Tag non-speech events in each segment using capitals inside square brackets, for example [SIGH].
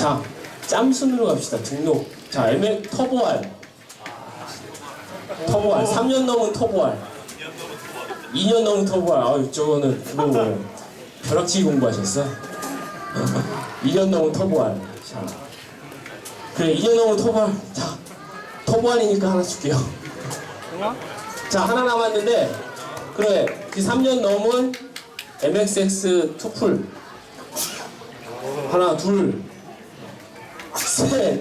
자, 짬순으로 갑시다. 등록. 자, ML 터보알. 터보알. 3년 넘은 터보알. 2년 넘은 터보알. 아, 저거는 그거 뭐 벼락치기 공부하셨어? [LAUGHS] 2년 넘은 터보알. 자, 그래, 2년 넘은 터보알. 자, 터보알이니까 하나 줄게요. 자, 하나 남았는데, 그래, 그 3년 넘은 MXX 투풀. 하나, 둘, 셋,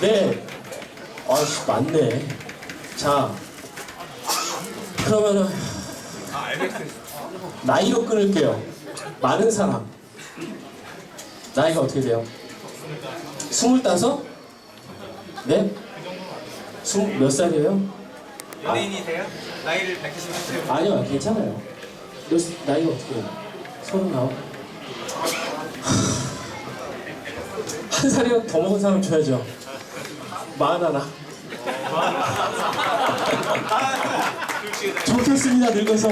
넷. 아씨, 맞네. 자, 그러면은, 나이로 끊을게요. 많은 사람. 나이가 어떻게 돼요? 스물다섯? 네? 스물 몇 살이에요? 연예인이세요? 나이를 밝히시면 돼요. 아니요, 괜찮아요. 몇, 나이가 어떻게 돼요? 서른아홉? 한 살이라도 더 먹은 사람 줘야죠. 마흔 하나. 좋겠습니다, 늙어서.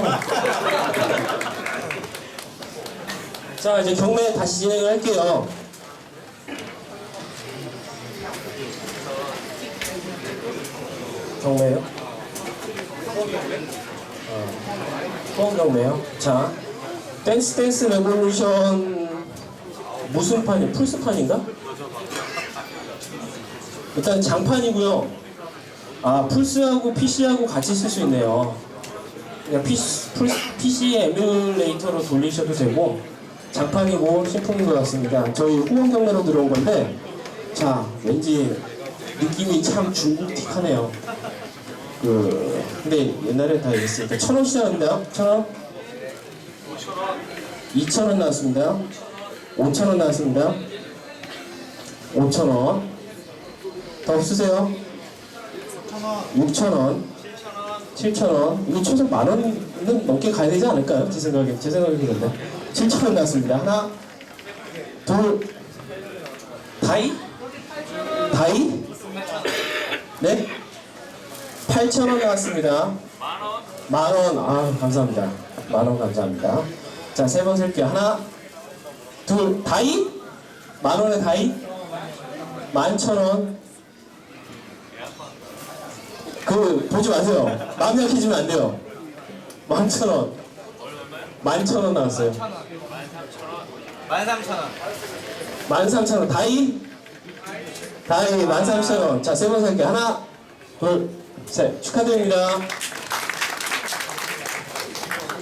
자, 이제 경매 다시 진행을 할게요. 경매요? 후원 경매요? 자, 댄스 댄스 레볼루션 무슨 판이? 풀스판인가? 일단 장판이고요. 아, 풀스하고 PC하고 같이 쓸 수 있네요. 그냥 PC, 풀, PC 에뮬레이터로 돌리셔도 되고 장판이고 신품인 것 같습니다. 저희 후원 경매로 들어온 건데 자, 왠지 느낌이 참 중국틱하네요. 그 근데 옛날에 다 이랬으니까 천 원 시작합니다. 천 원, 이천 원 나왔습니다. 오천 원 나왔습니다. 오천 원. 더 없으세요? 육천 원, 칠천 원. 이거 최소 만 원은 넘게 가야 되지 않을까요? 제 생각에 제 생각이 그런데 칠천 원 나왔습니다. 하나, 둘, 다이, 다이, 네. 8,000원 나왔습니다. 만원. 아, 감사합니다. 만원 감사합니다. 자, 세번 셀게요. 하나, 둘, 다이? 만원에 다이? 만천원. 그, 보지 마세요. 마음 약해지면 안 돼요. 만천 원. 만천 원 나왔어요. 13,000원. 만삼천 원. 다이? 다이, 만삼천 원. 자, 세번 셀게요. 하나, 둘, 셋. 축하드립니다.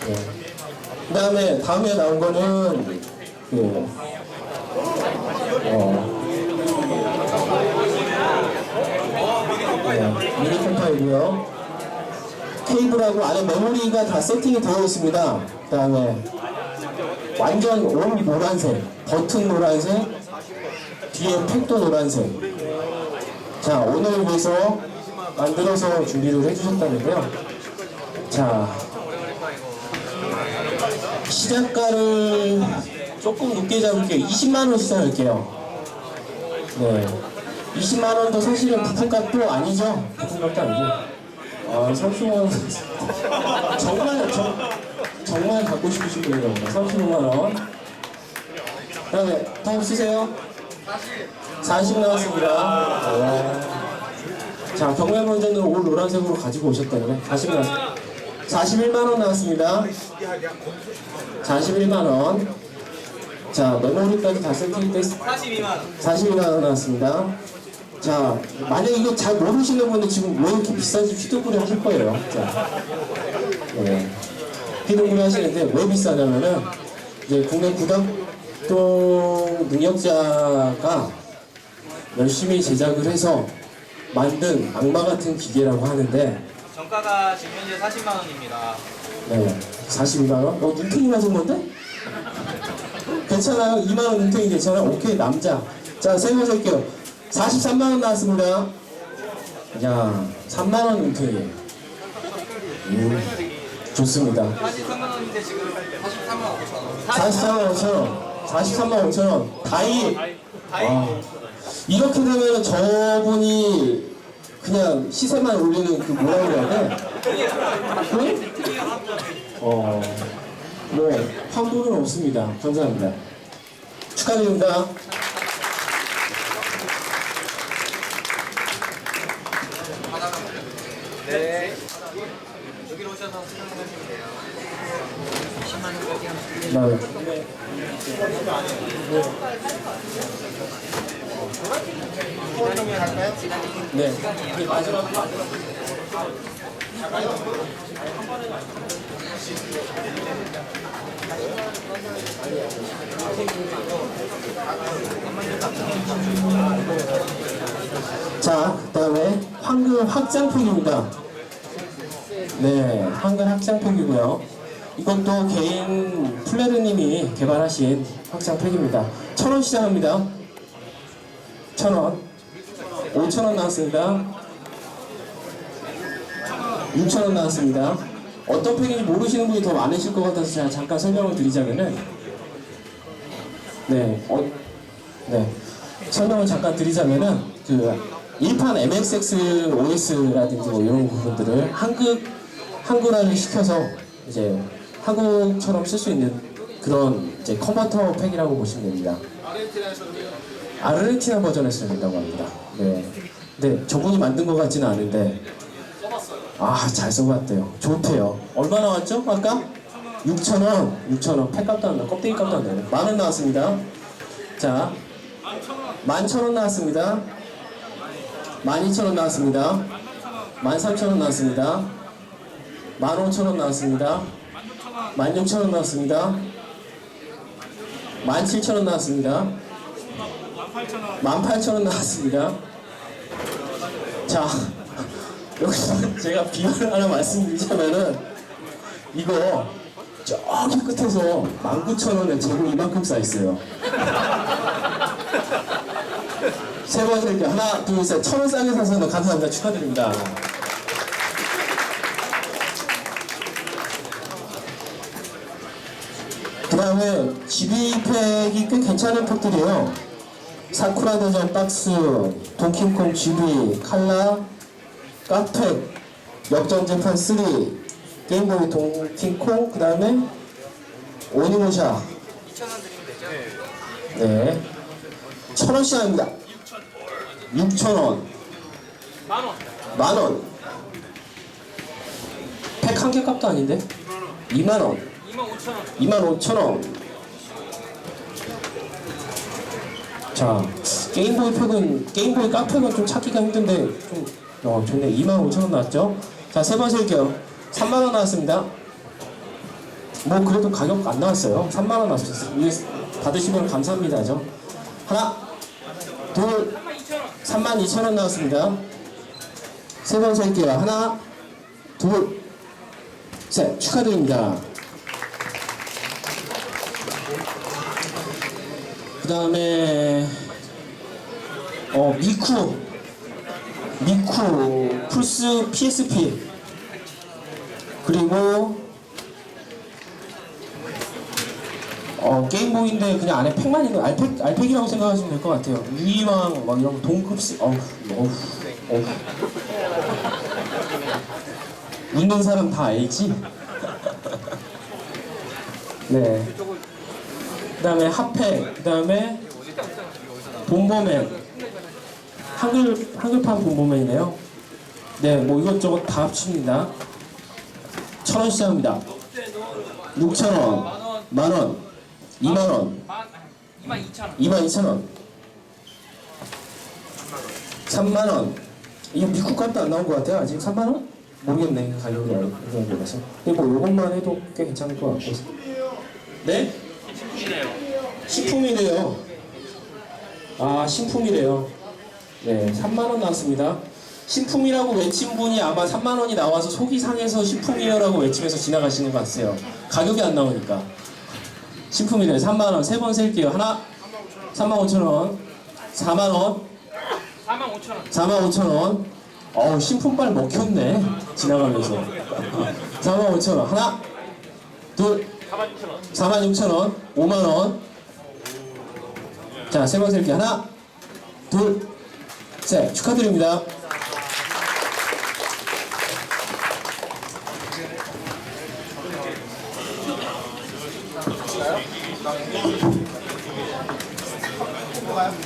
네. 그 다음에, 다음에 나온 거는, 그, 어, 네, 미니 컴파이고요 케이블하고 안에 메모리가 다 세팅이 되어 있습니다. 그 다음에, 완전 온 노란색, 버튼 노란색, 뒤에 팩도 노란색. 자, 오늘 위해서 만들어서 준비를 해주셨다는데요. 자, 시작가를 조금 높게 잡을게요. 20만원 시작할게요. 네. 20만 원도 사실은 부품값도 아니죠. 부품값도 아니죠. 아, 30만원. 정말, 정, 정말 갖고 싶으신 분이요 35만 원. 그 다음에, 더 쓰세요. 40 나왔습니다. 네. 자, 경매 버전으로 올 노란색으로 가지고 오셨다네. 40 나왔습니다. 41만 원 나왔습니다. 41만 원. 자, 메모리까지 다 세팅됐, 42만 원. 42만 원 나왔습니다. 자, 만약 이거 잘 모르시는 분은 지금 왜 이렇게 비싼지 휘둥그레 하실 거예요. 자, 네. 휘둥그레 하시는데 왜 비싸냐면은 이제 국내 구닥동 능력자가 열심히 제작을 해서 만든 악마 같은 기계라고 하는데 정가가 지금 현재 40만 원입니다. 네, 42만 원? 어, 눈탱이 맞은 건데? 괜찮아요? 2만 원 눈탱이 괜찮아요? 오케이, 남자. 자, 세번 살게요. 43만원 나왔습니다. 야, 3만원 눈탱이. 음, 좋습니다. 43만원인데 지금 43만 5천원. 43만 5천원. 43만 5천원. 다이. 다이. 와, 이렇게 되면 저분이 그냥 시세만 올리는 그 뭐라 그래야 돼? 응? 어, 뭐, 환불은 없습니다. 감사합니다. 축하드립니다. 네. 여기로 오셔서 수강하시면 돼요. 10만 원까지 네. 자, 그 다음에 황금 확장팩입니다. 네, 황금 확장팩이고요. 이것도 개인 플레르님이 개발하신 확장팩입니다. 천 원 시작합니다. 천 원, 오천 원 나왔습니다. 육천 원 나왔습니다. 어떤 팩인지 모르시는 분이 더 많으실 것 같아서 제가 잠깐 설명을 드리자면은 네, 어, 네. 설명을 잠깐 드리자면은 그 일판 MXX OS라든지 뭐 이런 부분들을 한국 한글화를 시켜서 이제 한국처럼 쓸 수 있는 그런 이제 컨버터 팩이라고 보시면 됩니다. 아르헨티나 써야 된다고 합니다. 네. 근데 저분이 만든 것 같지는 않은데 아, 잘 써봤대요. 좋대요. 얼마 나왔죠? 아까? 6,000원. 6,000원. 팩값도 안 나, 껍데기 값도 안 나네. 만원 나왔습니다. 자, 11,000원 나왔습니다. 12,000원 나왔습니다. 13,000원 나왔습니다. 15,000원 나왔습니다. 16,000원 나왔습니다. 17,000원 나왔습니다. 18,000원 나왔습니다. 자, 여기서 제가 비밀을 하나 말씀드리자면은 이거 저기 끝에서 19,000원에 재고 이만큼 쌓였어요. 세번 세게 하나, 둘, 셋. 천원 싸게 사서 감사합니다. 축하드립니다. 다음에 GB팩이 꽤 괜찮은 팩들이에요. 사쿠라 대전 박스, 동킹콩 GB, 칼라, 카팩, 역전재판 3, 게임보이 동킹콩, 그 다음에 오니모샤. 2,000원 드리면 되죠? 네. 천 원씩 합니다. 6천 원. 만 원. 만 원. 팩 한 개 값도 아닌데? 2만 원. 2만 5천 원. 2만 5천 원. 자, 게임보이 팩은, 게임보이 깍팩은 좀 찾기가 힘든데, 좀, 어, 좋네. 2만 5천 원 나왔죠? 자, 세번 셀게요. 3만 원 나왔습니다. 뭐, 그래도 가격 안 나왔어요. 3만 원 나왔어요. 이거 받으시면 감사합니다죠? 하나, 둘, 3만 2천 원 나왔습니다. 세번 셀게요. 하나, 둘, 셋. 축하드립니다. 다음에 어 미쿠 미쿠 플스 PSP 그리고 어 게임보이인데 그냥 안에 팩만 있는 알팩 알팩이라고 생각하시면 될 것 같아요 유이왕 막 이런 거 동급스 어우 어우 어우 웃는 사람 다 알지? [LAUGHS] 네. 그 다음에 핫팩, 그 다음에 본보맨 한글, 한글판 본보맨이네요. 네, 뭐 이것저것 다 합칩니다. 천 원 시작합니다. 6천 원 만 원 2만원. 만 2만 2천 원. 2만 2천 원. 3만 원 이거 미국 값도 안 나온 것 같아요 아직? 3만 원? 모르겠네 가격이 알고서. 뭐 요것만 해도 꽤 괜찮을 것 같고. 네? 이네요. 신품이래요. 아, 신품이래요. 네, 3만원 나왔습니다. 신품이라고 외친 분이 아마 3만원이 나와서 속이 상해서 신품이에요라고 외치면서 지나가시는 것 같아요. 가격이 안 나오니까. 신품이래요. 3만원. 세 번 셀게요. 하나, 3만 5천원. 4만원. 4만 5천 원. 4만 5천원. 어우, 신품빨 먹혔네. 지나가면서. [LAUGHS] 4만 5천원. 하나, 둘, 4만 6천 원. 4만 6천 원, 5만 원. 자, 세번 셀게 하나, 둘, 셋. 축하드립니다.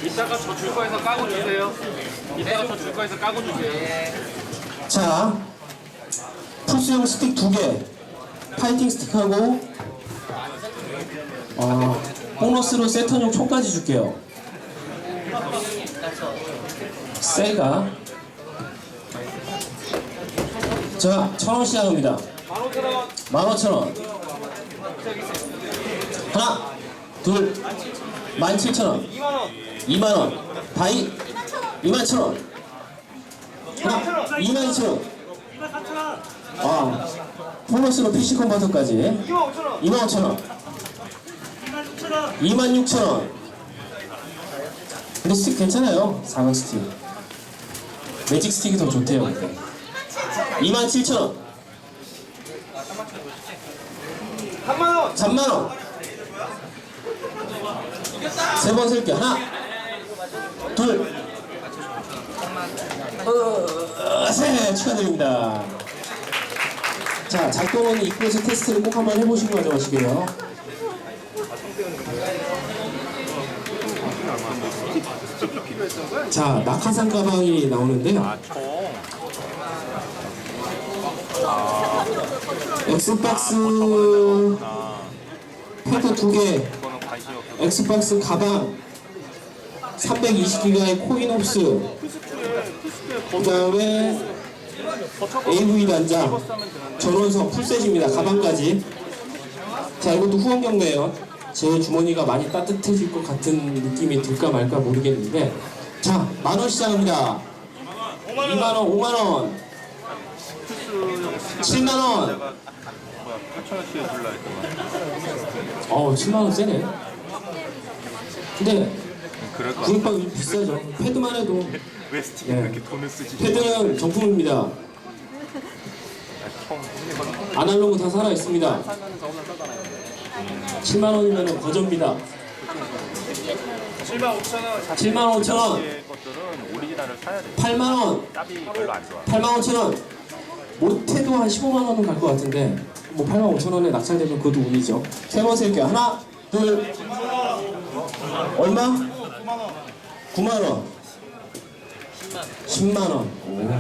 이따가 저 줄 거에서 까고 주세요. 이따가 저 줄 거에서 까고 주세요. 자, 풀스용 스틱 두 개, 파이팅 스틱하고, 어, 보너스로 세턴용 총까지 줄게요. 세가. 자, 천원 시작합니다. 15,000원. 하나, 둘, 17,000원. 2만원. 바이, 21,000원. 하나, 22,000원. 아, 보너스로 PC 컨버터까지 25,000원 26,000원. 근데 스틱 괜찮아요 사각 스틱. 매직 스틱이 더 좋대요. 근데 27,000원. 3만원. 3만원. 세번 셀게. 하나. 둘. 어, 세. 축하드립니다. 자, 작동은 입구에서 테스트를 꼭 한번 해보시고 가져가시게요. 자, 낙하산 가방이 나오는데요. 엑스박스 패드 두 개, 엑스박스 가방, 320기가의 코인 옵스, 그 다음에 AV 단자, 전원석 풀셋입니다. 가방까지. 자, 이것도 후원 경매예요. 제 주머니가 많이 따뜻해질 것 같은 느낌이 들까 말까 모르겠는데. 자, 만 원 시작합니다. 2만 원, 5만 원, 7만 원. 어, 7만 원 세네. 근데 구입하기 비싸죠. 패드만 해도 왜 스틱에 네. 그렇게 돈을 쓰지? 패드는 정품입니다. 아날로그 다 살아 있습니다. 7만 원이면 거저입니다. 7만 5천 원. 7만 5천 원, 것들은 오리지널을 사야 돼. 8만 원, 짭이 별로 안 좋아. 8만 5천 원. 못해도 한 15만 원은 갈 것 같은데 뭐 8만 5천 원에 낙찰되면 그것도 운이죠. 세 번 셀게요. 하나, 둘, 얼마? 9만 원. 10만 원. 오.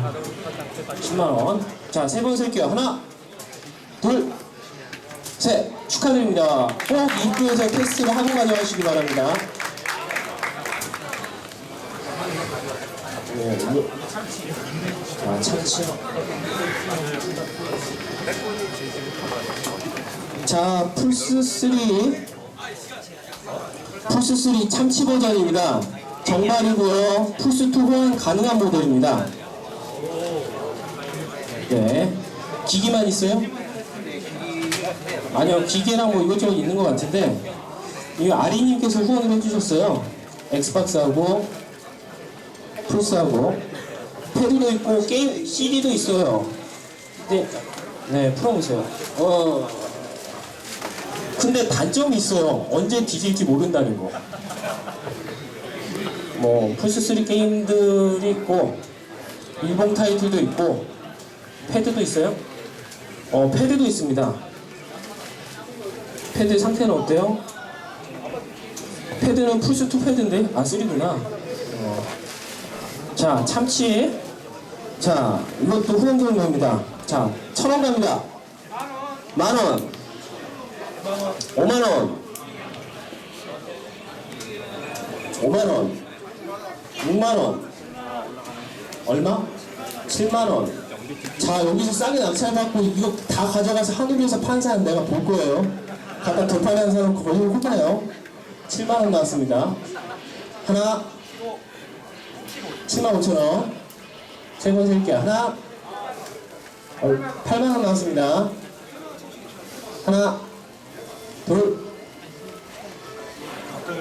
10만 원. 자, 세 번 셀게요. 하나, 둘, 셋. 축하드립니다. 꼭 입구에서 테스트를 하고 가져가시기 바랍니다. 네, 이거- 자, 참치. 자, 플스3. 플스3 참치 버전입니다. 정발이고요. 플스2 호환 가능한 모델입니다. 네. 기기만 있어요? 아니요, 기계랑 뭐 이것저것 있는 것 같은데, 이 아리님께서 후원을 해주셨어요. 엑스박스하고, 플스하고, 패드도 있고, 게임 CD도 있어요. 네, 네, 풀어보세요. 어, 근데 단점이 있어요. 언제 뒤질지 모른다는 거. 뭐, 플스3 게임들이 있고, 일본 타이틀도 있고, 패드도 있어요? 어, 패드도 있습니다. 패드 상태는 어때요? 패드는 플스2 패드인데? 아, 3구나. 어. 자, 참치. 자, 이것도 후원 경로입니다. 자, 천원 갑니다. 만 원. 오만 원. 오만 원. 육만 원. 얼마? 7만 원. 자, 여기서 싸게 낙찰받고 이거 다 가져가서 하늘에서 판 사람 내가 볼 거예요. 갖다 더 파는 사람 거의 혼나요. 7만 원 나왔습니다. 하나. 7만 5천 원. 세번 셀게 하나. 어, 8만 원 나왔습니다. 하나. 둘.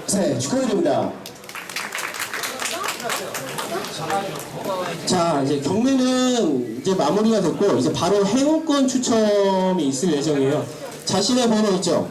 셋. 축하드립니다. 자, 이제 경매는 이제 마무리가 됐고, 이제 바로 행운권 추첨이 있을 예정이에요. 자신의 번호 있죠?